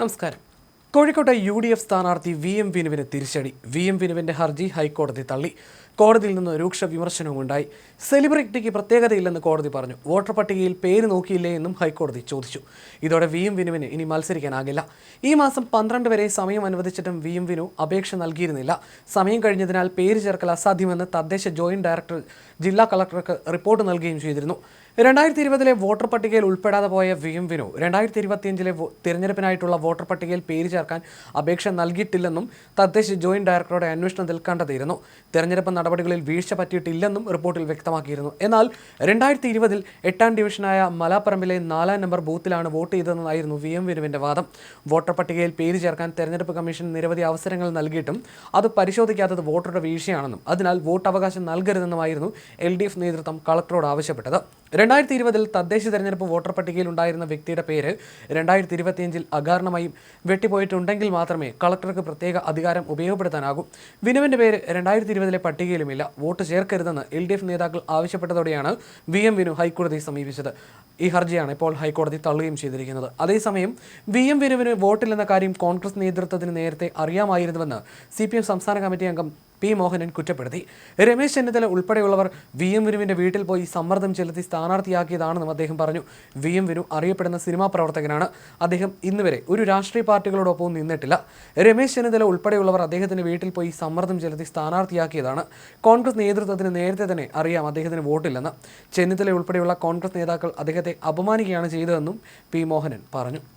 നമസ്കാരം. കോഴിക്കോട്ടെ U D F സ്ഥാനാർത്ഥി വി എം വിനുവിന് തിരിച്ചടി. വി എം വിനുവിന്റെ ഹർജി ഹൈക്കോടതി തള്ളി. കോടതിയിൽ നിന്ന് രൂക്ഷ വിമർശനവും ഉണ്ടായി സെലിബ്രിറ്റിക്ക് പ്രത്യേകതയില്ലെന്ന് കോടതി പറഞ്ഞു. വോട്ടർ പട്ടികയിൽ പേര് നോക്കിയില്ലേ എന്നും ഹൈക്കോടതി ചോദിച്ചു. ഇതോടെ വി എം വിനുവിന് ഇനി മത്സരിക്കാനാകില്ല. ഈ മാസം പന്ത്രണ്ട് വരെ സമയം അനുവദിച്ചിട്ടും വി എം വിനു അപേക്ഷ നൽകിയിരുന്നില്ല. സമയം കഴിഞ്ഞതിനാൽ പേര് ചേർക്കൽ അസാധ്യമെന്ന് തദ്ദേശ ജോയിന്റ് ഡയറക്ടർ ജില്ലാ കളക്ടർക്ക് റിപ്പോർട്ട് നൽകുകയും ചെയ്തിരുന്നു. രണ്ടായിരത്തി ഇരുപതിലെ വോട്ടർ പട്ടികയിൽ ഉൾപ്പെടാതെ പോയ വി എം വിനു രണ്ടായിരത്തി ഇരുപത്തിയഞ്ചിലെ തിരഞ്ഞെടുപ്പിനായിട്ടുള്ള വോട്ടർ പട്ടികയിൽ പേര് ചേർക്കാൻ അപേക്ഷ നൽകിയിട്ടില്ലെന്നും തദ്ദേശ ജോയിന്റ് ഡയറക്ടറുടെ അന്വേഷണത്തിൽ കണ്ടെത്തിയിരുന്നു. തിരഞ്ഞെടുപ്പ് നടപടികളിൽ വീഴ്ച പറ്റിയിട്ടില്ലെന്നും റിപ്പോർട്ടിൽ വ്യക്തമാക്കിയിരുന്നു. എന്നാൽ രണ്ടായിരത്തി ഇരുപതിൽ എട്ടാം ഡിവിഷനായ മലാപ്പറമ്പിലെ നാലാം നമ്പർ ബൂത്തിലാണ് വോട്ട് ചെയ്തതെന്നായിരുന്നു വി എം വിനുവിന്റെ വാദം. വോട്ടർ പട്ടികയിൽ പേര് ചേർക്കാൻ തെരഞ്ഞെടുപ്പ് കമ്മീഷൻ നിരവധി അവസരങ്ങൾ നൽകിയിട്ടും അത് പരിശോധിക്കാത്തത് വോട്ടറുടെ വീഴ്ചയാണെന്നും അതിനാൽ വോട്ട് അവകാശം നൽകരുതെന്നുമായിരുന്നു എൽ ഡി എഫ് നേതൃത്വം കളക്ടറോട് ആവശ്യപ്പെട്ടത്. രണ്ടായിരത്തി ഇരുപതിൽ തദ്ദേശ തെരഞ്ഞെടുപ്പ് വോട്ടർ പട്ടികയിൽ ഉണ്ടായിരുന്ന വ്യക്തിയുടെ പേര് രണ്ടായിരത്തി ഇരുപത്തിയഞ്ചിൽ അകാരണമായും വെട്ടിപ്പോയിട്ടുണ്ടെങ്കിൽ മാത്രമേ കളക്ടർക്ക് പ്രത്യേക അധികാരം ഉപയോഗപ്പെടുത്താനാകൂ. വിനുവിന്റെ പേര് രണ്ടായിരത്തി ഇരുപതിലെ പട്ടികയിലുമില്ല. വോട്ട് ചേർക്കരുതെന്ന് എൽ നേതാക്കൾ ആവശ്യപ്പെട്ടതോടെയാണ് വി എം വിനു ഹൈക്കോടതിയെ സമീപിച്ചത്. ഈ ഹർജിയാണ് ഇപ്പോൾ ഹൈക്കോടതി തള്ളുകയും ചെയ്തിരിക്കുന്നത്. അതേസമയം വി എം വിനുവിന് വോട്ടില്ലെന്ന കാര്യം കോൺഗ്രസ് നേതൃത്വത്തിന് നേരത്തെ അറിയാമായിരുന്നുവെന്ന് സി പി എം സംസ്ഥാന കമ്മിറ്റി അംഗം പി മോഹനൻ കുറ്റപ്പെടുത്തി. രമേശ് ചെന്നിത്തല ഉൾപ്പെടെയുള്ളവർ വി എം വിനുവിന്റെ വീട്ടിൽ പോയി സമ്മർദ്ദം ചെലുത്തി സ്ഥാനാർത്ഥിയാക്കിയതാണെന്നും അദ്ദേഹം പറഞ്ഞു. വി എം വിനു അറിയപ്പെടുന്ന സിനിമാ പ്രവർത്തകനാണ്. അദ്ദേഹം ഇന്നുവരെ ഒരു രാഷ്ട്രീയ പാർട്ടികളോടൊപ്പം നിന്നിട്ടില്ല. രമേശ് ചെന്നിത്തല ഉൾപ്പെടെയുള്ളവർ അദ്ദേഹത്തിന്റെ വീട്ടിൽ പോയി സമ്മർദ്ദം ചെലുത്തി സ്ഥാനാർത്ഥിയാക്കിയതാണ്. കോൺഗ്രസ് നേതൃത്വത്തിന് നേരത്തെ തന്നെ അറിയാം അദ്ദേഹത്തിന് വോട്ടില്ലെന്ന്. ചെന്നിത്തല ഉൾപ്പെടെയുള്ള കോൺഗ്രസ് നേതാക്കൾ അദ്ദേഹത്തെ അപമാനിക്കുകയാണ് ചെയ്തതെന്നും പി മോഹനൻ പറഞ്ഞു.